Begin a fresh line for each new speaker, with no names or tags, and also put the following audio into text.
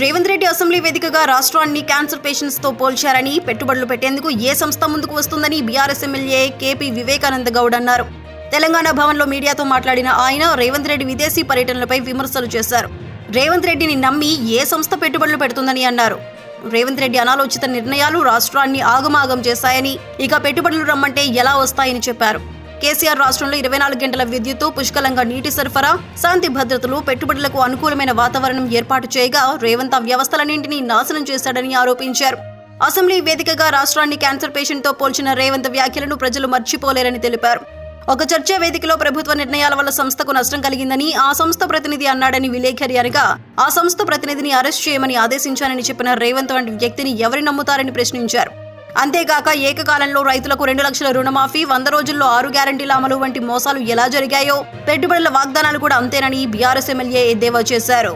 Revanth Reddy assembly వేదికగా రాష్ట్రాన్ని cancer పేషెంట్స్తో పోల్చారని పెట్టుబడులు పెట్టేందుకు ఏ సంస్థ ముందుకు వస్తుందని BRS MLA KP Vivekananda Goud అన్నారు. తెలంగాణ భవన్లో మీడియాతో మాట్లాడిన ఆయన రేవంత్ రెడ్డి విదేశీ పర్యటనలపై విమర్శలు చేశారు. రేవంత్ రెడ్డిని నమ్మి ఏ సంస్థ పెట్టుబడులు పెడుతుందని అన్నారు. రేవంత్ రెడ్డి అనాలోచిత నిర్ణయాలు రాష్ట్రాన్ని ఆగమాగం చేశాయని ఇక పెట్టుబడులు రమ్మంటే ఎలా వస్తాయని చెప్పారు. కేసీఆర్ రాష్ట్రంలో ఇరవై నాలుగు గంటల విద్యుత్తు పుష్కలంగా నీటి సరఫరా శాంతి భద్రతలు పెట్టుబడులకు అనుకూలమైన వాతావరణం ఏర్పాటు చేయగా రేవంత్ వ్యవస్థలన్నింటినీ నాశనం చేశాడని ఆరోపించారు. అసెంబ్లీ వేదికగా రాష్ట్రాన్ని క్యాన్సర్ పేషెంట్తో పోల్చిన రేవంత్ వ్యాఖ్యలను ప్రజలు మర్చిపోలేరని తెలిపారు. ఒక చర్చా వేదికలో ప్రభుత్వ నిర్ణయాల వల్ల సంస్థకు నష్టం కలిగిందని ఆ సంస్థ ప్రతినిధి అన్నాడని విలేఖరి అనగా ఆ సంస్థ ప్రతినిధిని అరెస్ట్ చేయమని ఆదేశించానని చెప్పిన రేవంత్ వంటి వ్యక్తిని ఎవరి నమ్ముతారని ప్రశ్నించారు. అంతేకాక ఏకకాలంలో రైతులకు రెండు లక్షల రుణమాఫీ వంద రోజుల్లో ఆరు గ్యారంటీల అమలు వంటి మోసాలు ఎలా జరిగాయో పెట్టుబడుల వాగ్దానాలు కూడా అంతేనని బీఆర్ఎస్ ఎమ్మెల్యే ఎద్దేవా చేశారు.